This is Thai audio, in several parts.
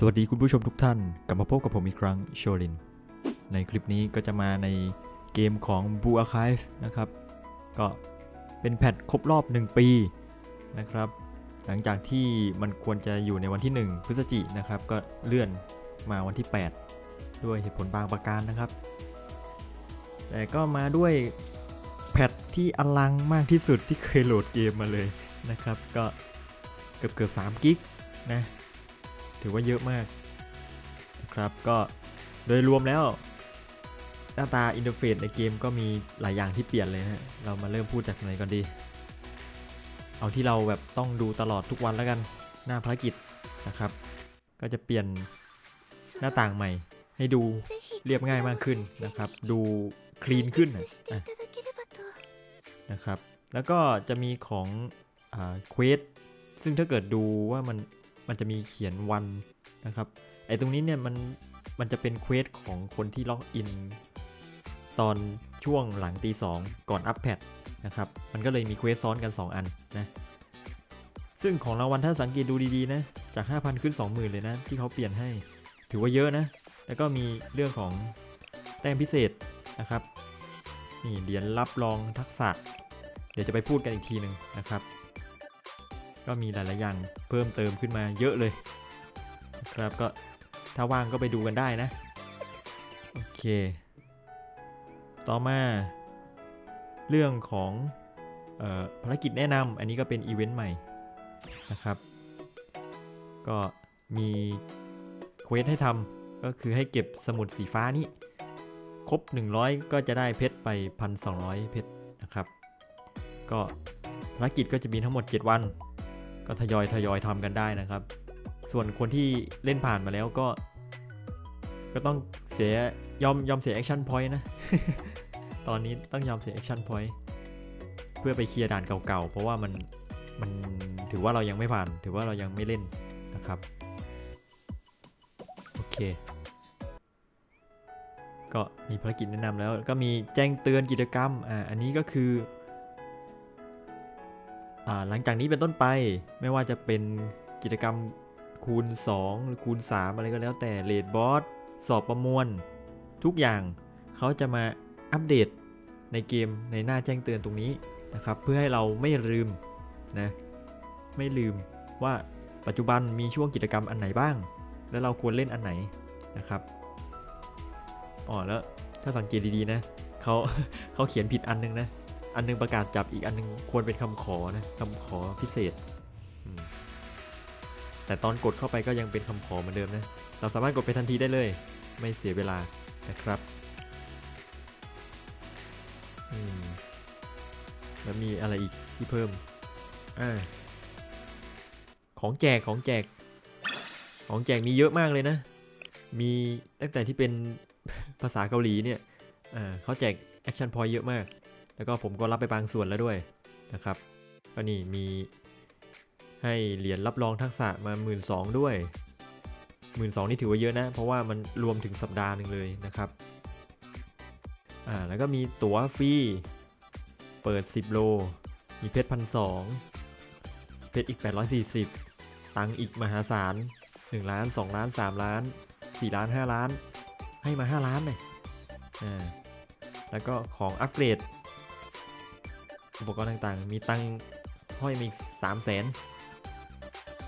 สวัสดีคุณผู้ชมทุกท่าน กลับมาพบกับผมอีกครั้งโชลิน ในคลิปนี้ก็จะมาในเกมของ b ู a r c h i v e นะครับ ก็เป็นแพทครบรอบ 1 ปีนะครับ หลังจากที่มันควรจะอยู่ในวันที่ 1 พฤศจิกนะครับ ก็เลื่อนมาวันที่ 8 ด้วยเหตุผลบางประการนะครับ แต่ก็มาด้วยแพทที่อลังมากที่สุดที่เคยโหลดเกมมาเลยนะครับ ก็เกือบเกือบ3กิกนะ ถือว่าเยอะมากนะครับก็โดยรวมแล้วหน้าตาอินเทอร์เฟซในเกมก็มีหลายอย่างที่เปลี่ยนเลยนะเรามาเริ่มพูดจากไหนก่อนดี เอาที่เราแบบต้องดูตลอดทุกวันแล้วกันหน้าภารกิจนะครับ ก็จะเปลี่ยนหน้าต่างใหม่ ให้ดูเรียบง่ายมากขึ้นนะครับ ดูคลีนขึ้นนะอะนะครับ แล้วก็จะมีของเควสซึ่งถ้าเกิดดูว่ามัน มันจะมีเขียนวันนะครับ ไอ้ตรงนี้เนี่ยมันมันจะเป็นเควสของคนที่ล็อกอินตอนช่วงหลังตีสองก่อนอัปแพดนะครับ มันก็เลยมีเควสซ้อนกัน 2 อันนะ ซึ่งของรางวัลถ้าสังเกตดูดีๆนะ จาก 5,000 ขึ้น 20,000 เลยนะ ที่เขาเปลี่ยนให้ ถือว่าเยอะนะ แล้วก็มีเรื่องของแต้มพิเศษนะครับ นี่เหรียญรับรองทักษะ เดี๋ยวจะไปพูดกันอีกทีหนึ่งนะครับ ก็มีหลายๆอย่างเพิ่มเติมขึ้นมาเยอะเลยนะครับก็ถ้าว่างก็ไปดูกันได้นะ โอเค ต่อมาเรื่องของออภารกิจแนะนำอันนี้ก็เป็นอีเวนต์ใหม่นะครับ ก็มีเควสให้ทำก็คือให้เก็บสมุดสีฟ้านี้ครบ 100 ก็จะได้เพชรไป 1,200 เพชรนะครับ ก็ภารกิจก็จะมีทั้งหมด 7 วัน ก็ทยอยทยอยทำกันได้นะครับ ส่วนคนที่เล่นผ่านมาแล้วก็ ก็ต้องเสียยอมยอมเสียแอคชั่นพอยต์นะ ตอนนี้ต้องยอมเสียแอคชั่นพอยต์เพื่อไปเคลียร์ด่านเก่าๆ เพราะว่ามันมันถือว่าเรายังไม่ผ่าน ถือว่าเรายังไม่เล่นนะครับ โอเค ก็มีภารกิจแนะนำแล้วก็มีแจ้งเตือนกิจกรรมอ่าอันนี้ก็คือ หลังจากนี้เป็นต้นไปไม่ว่าจะเป็นกิจกรรมคูณ 2 หรือคูณ 3 อะไรก็แล้วแต่เลดบอสสอบประมวล ทุกอย่างเขาจะมาอัปเดตในเกมในหน้าแจ้งเตือนตรงนี้นะครับ เพื่อให้เราไม่ลืมนะไม่ลืมว่าปัจจุบันมีช่วงกิจกรรมอันไหนบ้าง แล้วเราควรเล่นอันไหนนะครับอ๋อแล้วถ้าสังเกตดีๆนะเขาเขาเขียนผิดอันนึงนะ อันนึงประกาศจับอีกอันนึงควรเป็นคำขอนะคำขอพิเศษ แต่ตอนกดเข้าไปก็ยังเป็นคำขอเหมือนเดิมนะ เราสามารถกดไปทันทีได้เลย ไม่เสียเวลานะครับแล้วมีอะไรอีกที่เพิ่มอของแจกของแจก ของแจกมีเยอะมากเลยนะ มีตั้งแต่ที่เป็นภาษาเกาหลีเนี่ยเขาแจกแอคชั่นพอยเยอะมาก แล้วก็ผมก็รับไปบางส่วนแล้วด้วยนะครับก็นี่มีให้เหรียญรับรองทักษะมา 1 2ื่นด้วย 1 2ื่นนี่ถือว่าเยอะนะ เพราะว่ามันรวมถึงสัปดาห์หนึ่งเลยนะครับอ่าแล้วก็มีตั๋วฟรีเปิด 10 โล มีเพชรพันสองเพชรอีก 840 ตังค์อีกมหาศาล1ล้าน 2 ล้าน 3 ล้าน 4 ล้าน 5 ล้าน ให้มา 5 ล้านเลยอ่าแล้วก็ของอัปเกรด อุปกรณ์ต่างๆ มีตังห้อยมีสามแสน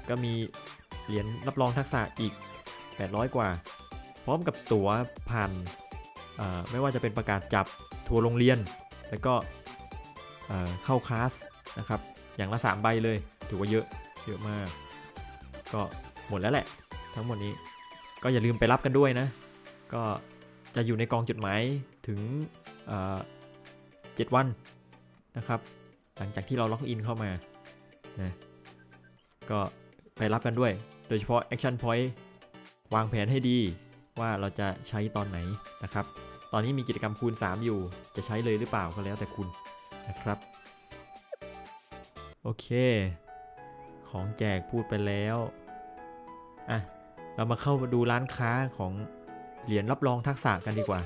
ก็มีเหรียญรับรองทักษะอีก 800 กว่า พร้อมกับตั๋วผ่านไม่ว่าจะเป็นประกาศจับทัวร์โรงเรียน แล้วก็เข้าคลาสนะครับ อย่างละ 3 ใบเลย ถือว่าเยอะ เยอะมาก ก็หมดแล้วแหละ ทั้งหมดนี้ ก็อย่าลืมไปรับกันด้วยนะ ก็จะอยู่ในกองจดหมายถึงเอ่อ7วัน นะครับ หลังจากที่เราล็อกอินเข้ามานะก็ไปรับกันด้วย โดยเฉพาะ Action Point วางแผนให้ดีว่าเราจะใช้ตอนไหนนะครับ ตอนนี้มีกิจกรรมคูณ 3 อยู่ จะใช้เลยหรือเปล่าก็แล้วแต่คุณนะครับ โอเค ของแจกพูดไปแล้วอะเรามาเข้ามาดูร้านค้าของเหรียญรับรองทักษะกันดีกว่า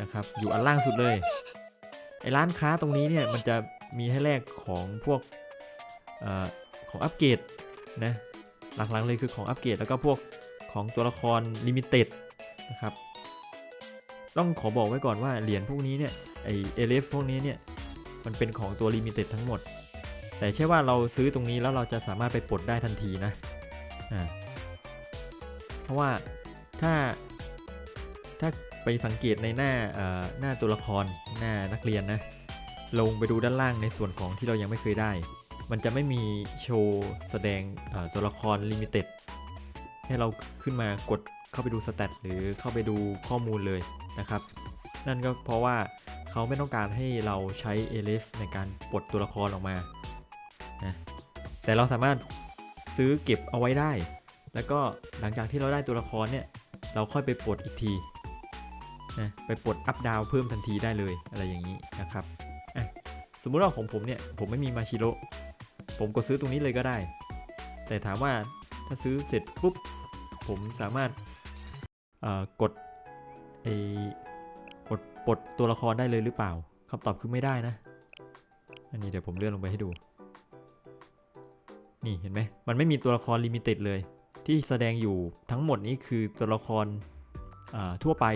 นะครับ อยู่อันล่างสุดเลย ไอ้ร้านค้าตรงนี้เนี่ยมันจะมีให้แลกของพวกอของอัปเกรดนะหลักๆเลยคือของอัปเกรดแล้วก็พวกของตัวละครลิมิเต็ดนะครับต้องขอบอกไว้ก่อนว่าเหรียญพวกนี้เนี่ยไอเอเลฟพวกนี้เนี่ยมันเป็นของตัวลิมิเต็ดทั้งหมด แต่ใช่ว่าเราซื้อตรงนี้แล้วเราจะสามารถไปปลดได้ทันทีนะอ่าเพราะว่าถ้าถ้า ไปสังเกตในหน้าหน้าตัวละครหน้านักเรียนนะ ลงไปดูด้านล่างในส่วนของที่เรายังไม่เคยได้ มันจะไม่มีโชว์แสดงตัวละครลิมิเต็ดให้เราขึ้นมากดเข้าไปดูสแตทหรือเข้าไปดูข้อมูลเลยนะครับ นั่นก็เพราะว่าเขาไม่ต้องการให้เราใช้ a l f ในการปลดตัวละครออกมานะแต่เราสามารถซื้อเก็บเอาไว้ได้ แล้วก็หลังจากที่เราได้ตัวละครเนี่ย เราค่อยไปปลดอีกที นะไปปลดอัพดาวเพิ่มทันทีได้เลยอะไรอย่างนี้นะครับสมมุติว่าของผมเนี่ยผมไม่มีมาชิโร่ผมกดซื้อตรงนี้เลยก็ได้ แต่ถามว่าถ้าซื้อเสร็จปุ๊บผมสามารถกดไอกดปลดตัวละครได้เลยหรือเปล่าคำตอบคือไม่ได้นะ อันนี้เดี๋ยวผมเลื่อนลงไปให้ดู นี่เห็นไหมมันไม่มีตัวละครลิมิเต็ดเลย ที่แสดงอยู่ทั้งหมดนี้คือตัวละครทั่วไป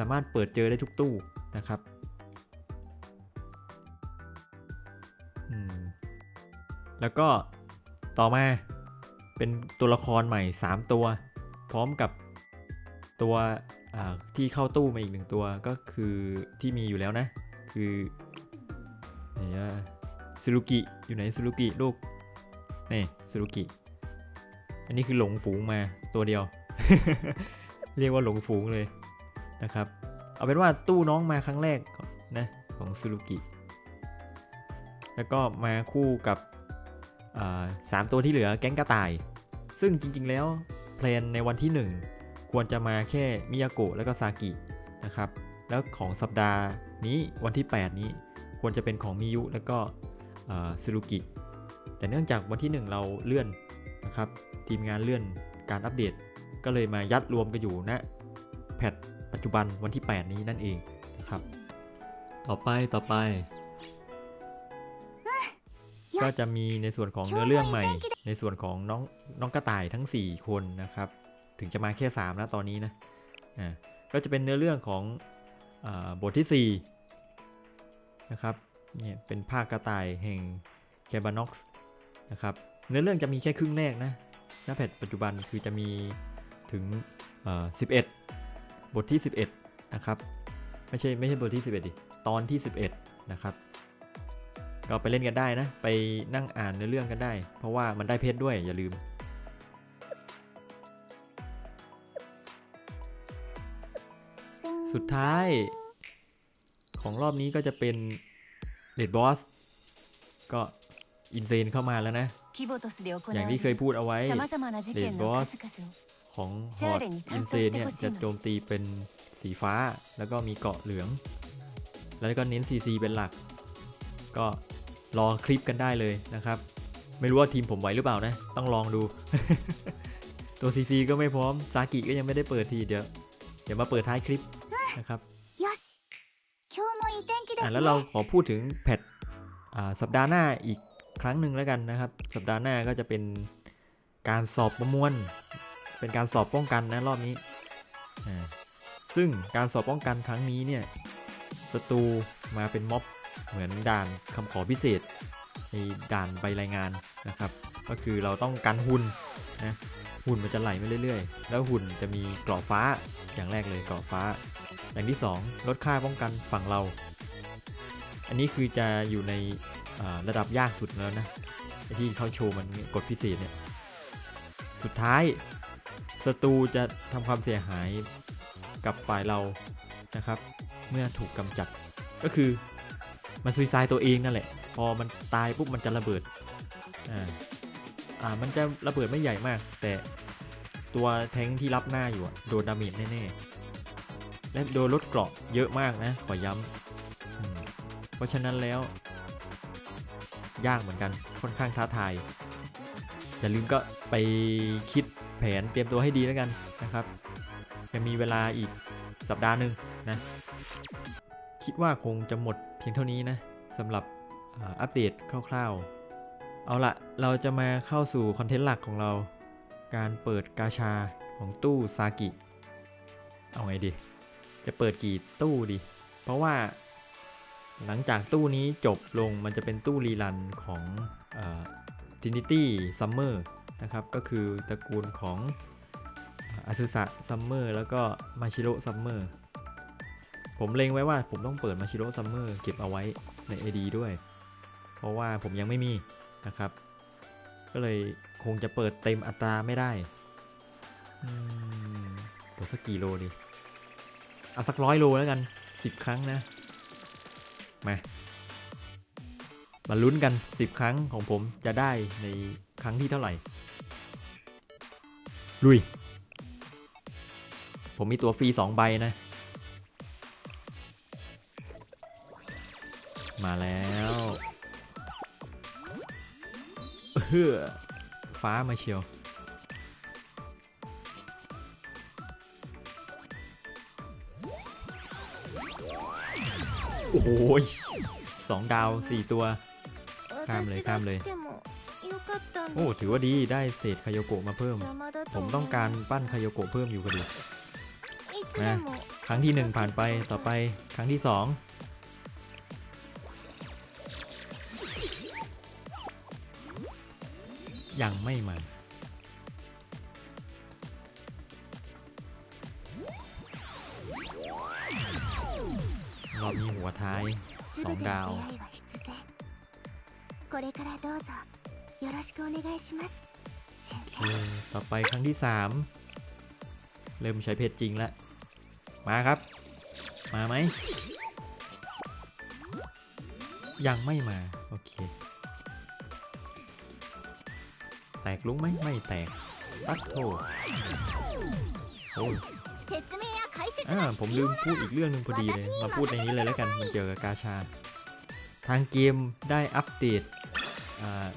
สามารถเปิดเจอได้ทุกตู้นะครับแล้วก็ต่อมาเป็นตัวละครใหม่ 3 ตัว พร้อมกับตัวที่เข้าตู้มาอีกหนึ่งตัวก็คือที่มีอยู่แล้วนะ คือไหนอะซูรุกิอยู่ไหนซูรุกิลูกนี่ซูรุกิอันนี้คือหลงฝูงมาตัวเดียว เรียกว่าหลงฝูงเลย นะครับ เอาเป็นว่าตู้น้องมาครั้งแรกนะของซูรุกิ แล้วก็มาคู่กับสามตัวที่เหลือแก๊งกระต่าย ซึ่งจริง ๆ แล้วแพลนในวันที่ 1 ควรจะมาแค่มิยาโกะแล้วก็ซากินะครับ แล้วของสัปดาห์นี้วันที่ 8 นี้ควรจะเป็นของมิยุแล้วก็ซูรุกิ แต่เนื่องจากวันที่ 1 เราเลื่อนนะครับ ทีมงานเลื่อนการอัปเดต ก็เลยมายัดรวมกันอยู่ณแพท ปัจจุบันวันที่ 8 นี้นั่นเองนะครับ ต่อไปต่อไป ก็จะมีในส่วนของเนื้อเรื่องใหม่ ในส่วนของน้องน้องกระต่ายทั้ง 4 คนนะครับ ถึงจะมาแค่3แล้วตอนนี้นะอ่าก็จะเป็นเนื้อเรื่องของอาบทที่ 4 นะครับเนี่ยเป็นภาคกระต่ายแห่งแคบานอกส์นะครับเนื้อเรื่องจะมีแค่ครึ่งแรกนะหน้าแพทปัจจุบันคือจะมีถึงอ่อ11 บทที่ 11 นะครับ ไม่ใช่ไม่ใช่บทที่ 11ดิตอนที่ 11 นะครับ ก็ไปเล่นกันได้นะ ไปนั่งอ่านในเรื่องกันได้ เพราะว่ามันได้เพชรด้วยอย่าลืมสุดท้ายของรอบนี้ก็จะเป็นเลดบอสก็อินเซนเข้ามาแล้วนะ อย่างที่เคยพูดเอาไว้เลดบอส ของหอดอินเซเนี่ยจะโจมตีเป็นสีฟ้าแล้วก็มีเกาะเหลือง แล้วก็เน้น CC เป็นหลัก ก็รอคลิปกันได้เลยนะครับ ไม่รู้ว่าทีมผมไหวหรือเปล่านะ ต้องลองดู ตัว CC ก็ไม่พร้อม ซากิก็ยังไม่ได้เปิดทีเดี๋ยว เดี๋ยวมาเปิดท้ายคลิปนะครับอะแล้วเราขอพูดถึงแพทสัปดาห์หน้าอีกครั้งหนึ่งแล้วกันนะครับ สัปดาห์หน้าก็จะเป็นการสอบประมวล เป็นการสอบป้องกันนะรอบนี้ ซึ่งการสอบป้องกันครั้งนี้เนี่ยศัตรูมาเป็นม็อบเหมือนด่านคำขอพิเศษในด่านใบรายงานนะครับ ก็คือเราต้องกันหุ่นนะหุ่นมันจะไหลมาเรื่อยๆ แล้วหุ่นจะมีเกราะฟ้าอย่างแรกเลยเกราะฟ้า อย่างที่สองลดค่าป้องกันฝั่งเรา อันนี้คือจะอยู่ในระดับยากสุดแล้วนะที่เขาโชว์มันกดพิเศษเนี่ยสุดท้าย ศัตรูจะทำความเสียหายกับฝ่ายเรานะครับ เมื่อถูกกำจัดก็คือมันซุยไซายตัวเองนั่นแหละ พอมันตายปุ๊บมันจะระเบิดอ่าอ่ามันจะระเบิดไม่ใหญ่มาก แต่ตัวแทงค์ที่รับหน้าอยู่โดนดาเมจแน่ๆ และโดนลดเกราะเยอะมากนะ ขอย้ำ เพราะฉะนั้นแล้ว ยากเหมือนกันค่อนข้างท้าทาย อย่าลืมก็ไปคิด แผนเตรียมตัวให้ดีแล้วกันนะครับยังมีเวลาอีกสัปดาห์หนึ่งนะ คิดว่าคงจะหมดเพียงเท่านี้นะสำหรับอัปเดตคร่าวๆ เอาละเราจะมาเข้าสู่คอนเทนต์หลักของเรา การเปิดกาชาของตู้ซากิ เอาไงดี จะเปิดกี่ตู้ดี เพราะว่าหลังจากตู้นี้จบลงมันจะเป็นตู้รีรันของ Trinity Summer นะครับ ก็คือตระกูลของอาซึสะซัมเมอร์แล้วก็มาชิโร่ซัมเมอร์ผมเล็งไว้ว่าผมต้องเปิดมาชิโร่ซัมเมอร์เก็บเอาไว้ใน AD ด้วย เพราะว่าผมยังไม่มีนะครับ ก็เลยคงจะเปิดเต็มอัตราไม่ได้เปิดสักกี่โลดีเอาสักร้อยโลแล้วกัน 10 ครั้งนะ มา มาลุ้นกัน 10 ครั้งของผมจะได้ใน ครั้งที่เท่าไหร่ ลุย ผมมีตัวฟรี2ใบนะ มาแล้วเฮ้อฟ้ามาเชียวโอ้ยสองดาวสี่ตัว ข้ามเลยข้ามเลย โอ้ ถือว่าดีได้เศษคายโยโกะมาเพิ่ม ผมต้องการปั้นคายโยโกะเพิ่มอยู่ก็ดี นะ ครั้งที่หนึ่งผ่านไปต่อไปครั้งที่สองยังไม่มารอบนี้หัวท้าย สองดาว これからどうぞ よろしくお願いします先 โอเค 生 ต่อไปครั้งที่ 3 เริ่มใช้เพจจริงแล้ว มาครับ มาไหม ยังไม่มา โอเค แตกลุงไหมไม่แตก ปัดโถโอ้ย 説明や解説 อ่า が ผม 必 ลื 要 มพูดอีกเรื่องหนึ่งพอดีเลย มาพูดในนี้เลยแล้วกัน มันเกี่ยวกับกาชา ทางเกมได้อัปเดตอ่า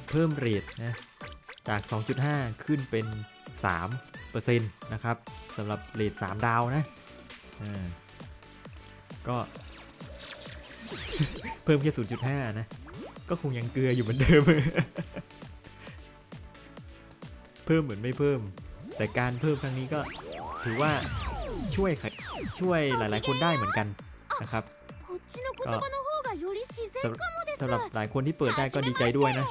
เพิ่มเรทนะจาก 2.5 ขึ้นเป็น 3%นะครับสำหรับเรท3ดาวนะก็เพิ่มแค่ 0.5 นะ ก็คงยังเกลืออยู่เหมือนเดิม เพิ่มเหมือนไม่เพิ่ม แต่การเพิ่มครั้งนี้ก็ถือว่าช่วยช่วยหลาย ๆ คนได้เหมือนกันนะครับこำหรับหลายคนที่เปิดได้ก็ดีใจด้วยนะ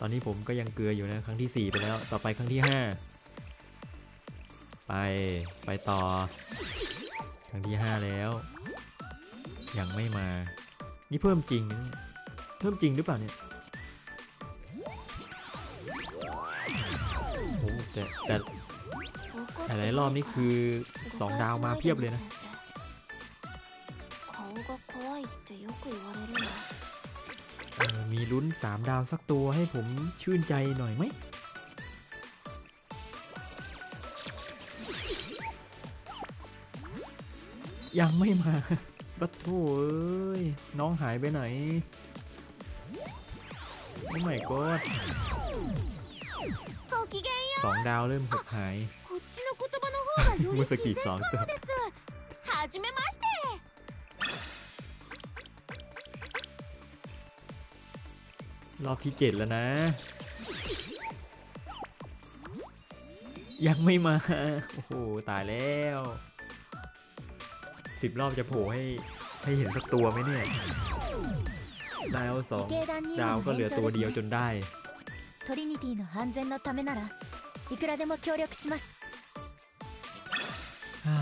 ตอนนี้ผมก็ยังเกลืออยู่นะครั้งที่ 4 ไปแล้ว ต่อไปครั้งที่ 5 ไปไปต่อ ครั้งที่ 5 แล้ว ยังไม่มา นี่เพิ่มจริงเพิ่มจริงหรือเปล่าเนี่ยโอ้แต่แต่หลายรอบนี่คือ 2 ดาวมาเพียบเลยนะ มีลุ้น 3 ดาวสักตัวให้ผมชื่นใจหน่อยไหม ยังไม่มาบัตโถเอ้ย น้องหายไปไหน โอ้ไม่กอดสองดาวเริ่มหกหายมุสกิสองตัว รอบที่เจ็ดแล้วนะ ยังไม่มา โอ้โห ตายแล้วสิบรอบจะโผล่ให้ให้เห็นสักตัวไหมเนี่ย ดาวสอง 自警団任 ดาว 務 ก็ の เหลือ 延長 ตัว です เดียวจ ね นได้ トリニティの安全のためならいくらでも協力します อ่า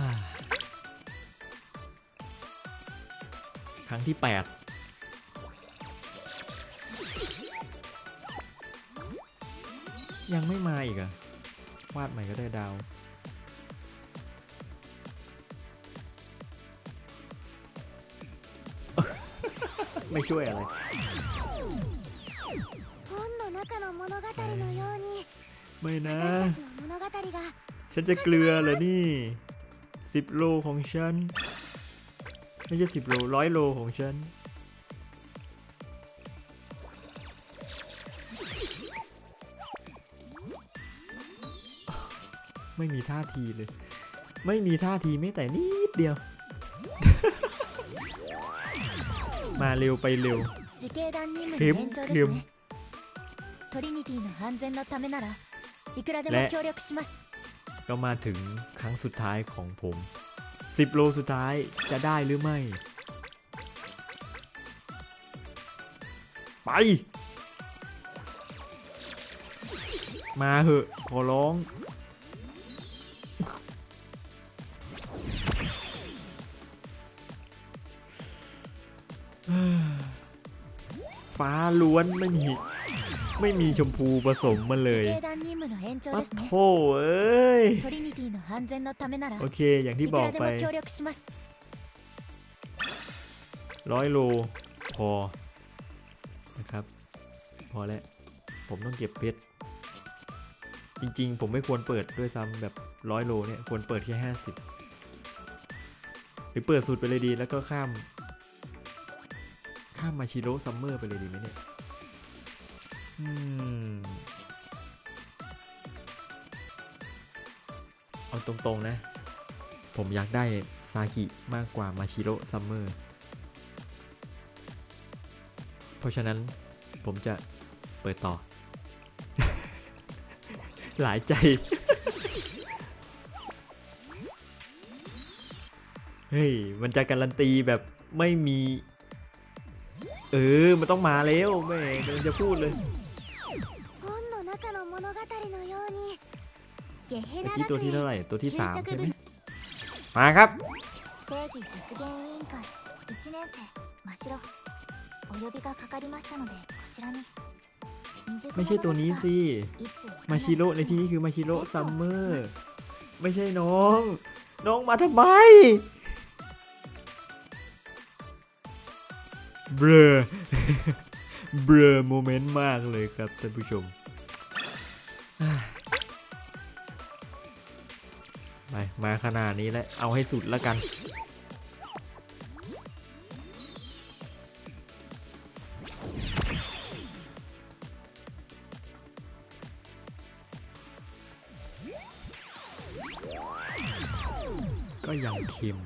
ครั้งที่ 8 ยังไม่มาอีกอะวาดใหม่ก็ได้ดาว ไม่ช่วยอะไรไม่นะ ฉันจะเกลือเลยนี่สิบโลของฉัน ไม่ใช่สิบโลร้อยโลของฉัน ไม่มีท่าทีเลย ไม่มีท่าทีไม่แต่นิดเดียว มาเร็วไปเร็วเข้มเข้มและก็มาถึงครั้งสุดท้ายของผม 10 โลสุดท้ายจะได้หรือไม่ ไป มาเหอะ ขอร้อง ฟ้าล้วนไม่มีไม่มีชมพูผสมมาเลยปัโทเอ้ย โอเค อย่างที่บอกไปร้อยโล พอ นะครับ พอแล้ว ผมต้องเก็บเพชร จริงๆ ผมไม่ควรเปิดด้วยซ้ำแบบร้อยโลเนี่ย ควรเปิดแค่ 50 หรือเปิดสุดไปเลยดีแล้วก็ข้าม ข้ามมาชิโร่ซัมเมอร์ไปเลยดีไหมเนี่ย อืม เอาตรงๆนะ ผมอยากได้ซากิมากกว่ามาชิโร่ซัมเมอร์ เพราะฉะนั้นผมจะเปิดต่อ หลายใจเฮ้ย มันจะการันตีแบบไม่มี เออ มันต้องมาแล้วแม่กำลังจะพูดเลยเมื่อกี้ตัวที่เท่าไหร่ ตัวที่สามใช่ไหมมาครับไม่ใช่ตัวนี้สิ มาชิโร่ในที่นี้คือมาชิโร่ซัมเมอร์ ไม่ใช่น้อง น้องมาทำไม บลอเบลอโมเมนต์มากเลยครับท่านผู้ชมไปมาขนาดนี้แล้ว เอาให้สุดแล้วกัน ก็ยังเค็ม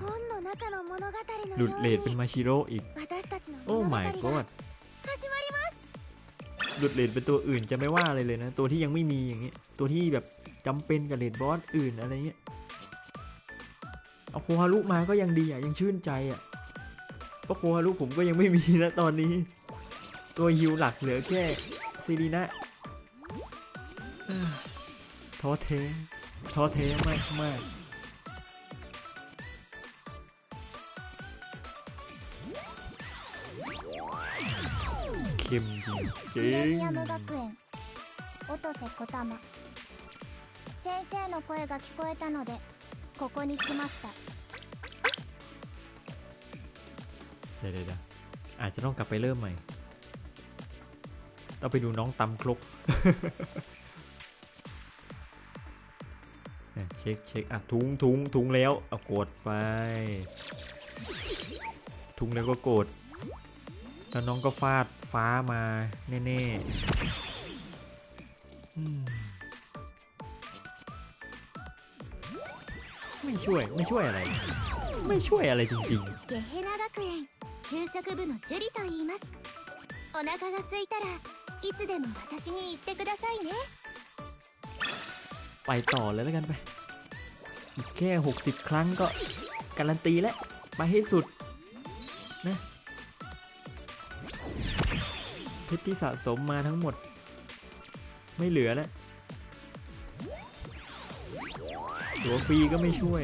หลุดเลดเป็นมาชิโร่อีก โอ้ my god หลุดเลนเป็นตัวอื่นจะไม่ว่าอะไรเลยนะ ตัวที่ยังไม่มีอย่างเงี้ย ตัวที่แบบจำเป็นกับเลนบอสอื่นอะไรเงี้ย เอาโคฮารุมาก็ยังดีอะ ยังชื่นใจอะ เพราะโคฮารุผมก็ยังไม่มีนะตอนนี้ ตัวฮิวหลักเหลือแค่ซีรีนะท้อเทท้อเทมากมาก ค็มจริงจริ ミレ ง ニアム学園音瀬小玉先生の声が聞こえたのでここに来ました เดี๋ยวเดี๋ยวเดี๋ยวอาจจะต้องกลับไปเริ่มใหม่ ต้องไปดูน้องตำครก เนี่ยเช็คเช็คอ่ะทุงทุงทุงแล้วเอากดไป ทุงแล้วก็กด แล้วน้องก็ฟาด ฟ้ามาแน่ๆอืมไม่ช่วยไม่ช่วยอะไร ไม่ช่วยอะไรจริง ๆ ゲヘナ学園給食部のジュリと言いますお腹が空いたらいつでも私に言ってくださいね ไปต่อเลยแล้วกันไป อีกแค่ 60 ครั้งก็การันตีแล้ว ไปให้สุด นะเ พชรที่สะสมมาทั้งหมด ไม่เหลือแล้ว ตัวฟรีก็ไม่ช่วย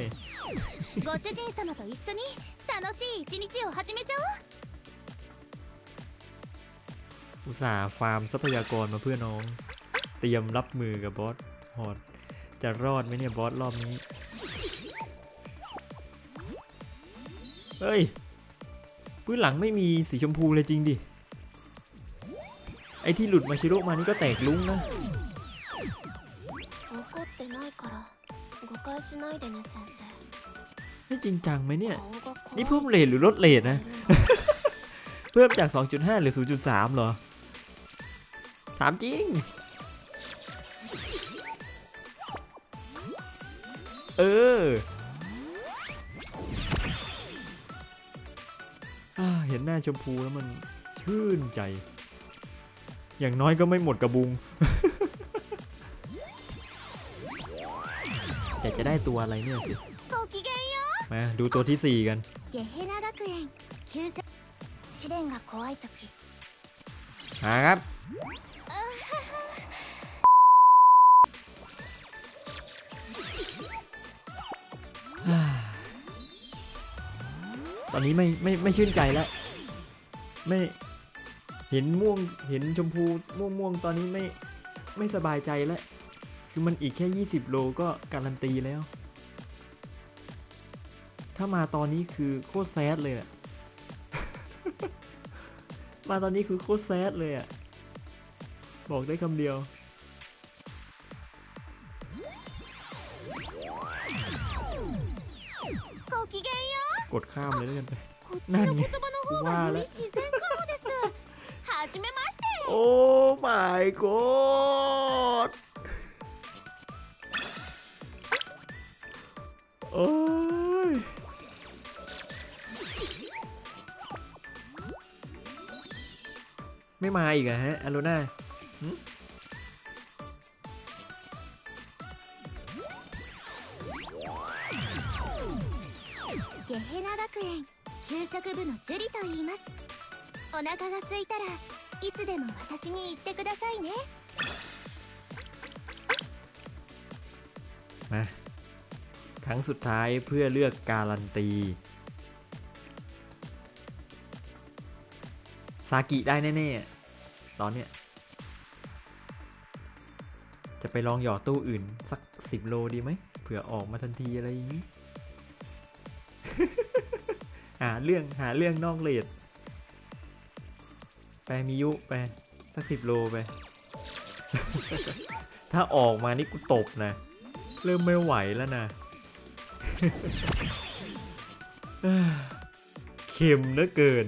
ご主人様と一緒に楽しい一日を始めちゃおう อุตส่าห์ฟาร์มทรัพยากรมาเพื่อน้อง เตรียมรับมือกับบอสฮอด จะรอดไหมเนี่ยบอสรอบนี้ เฮ้ย พื้นหลังไม่มีสีชมพูเลยจริงดิ ไอ้ที่หลุดมาชิโร่มานี่ก็แตกลุ้งนะไม่จริงจังไหมเนี่ย นี่เพิ่มเลทหรือลดเลทนะ เพิ่มจาก 2.5 หรือ 0.3 เหรอ ถามจริง เออเห็นหน้าชมพูแล้วมันชื่นใจ อย่างน้อยก็ไม่หมดกระบุง แต่จะได้ตัวอะไรเนี่ยสิมาดูตัวที่ 4 กันมาครับตอนนี้ไม่ไม่ไม่ชื่นใจแล้ว ไม่ เห็นม่วงเห็นชมพูม่วงม่วงตอนนี้ไม่ไม่สบายใจแล้ว คือมันอีกแค่ 20 โลก็การันตีแล้ว ถ้ามาตอนนี้คือโคตรแซดเลยอะมาตอนนี้คือโคตรแซดเลยอะบอกได้คำเดียวกดข้ามเลยแล้วกันไปนั่นไงว่าแล้ว はじめまして โอ้ my god โอ้ย ไม่มาอีกอะฮะอโลน่า ゲヘナ学園給食部のジュリと言います お腹が空いたらいつでも私に言ってくださいね มาครั้งสุดท้ายเพื่อเลือกการันตี ซากิได้แน่ๆ ตอนเนี้ย จะไปลองหยอดตู้อื่น สักสิบโลดีไหมเผื่อออกมาทันทีอะไรอย่างนี้ หาเรื่องหาเรื่องนอกเลดไป มิยุไป สักสิบโลไป ถ้าออกมานี่กูตบนะ เริ่มไม่ไหวแล้วนะเข็มเหลือเกิน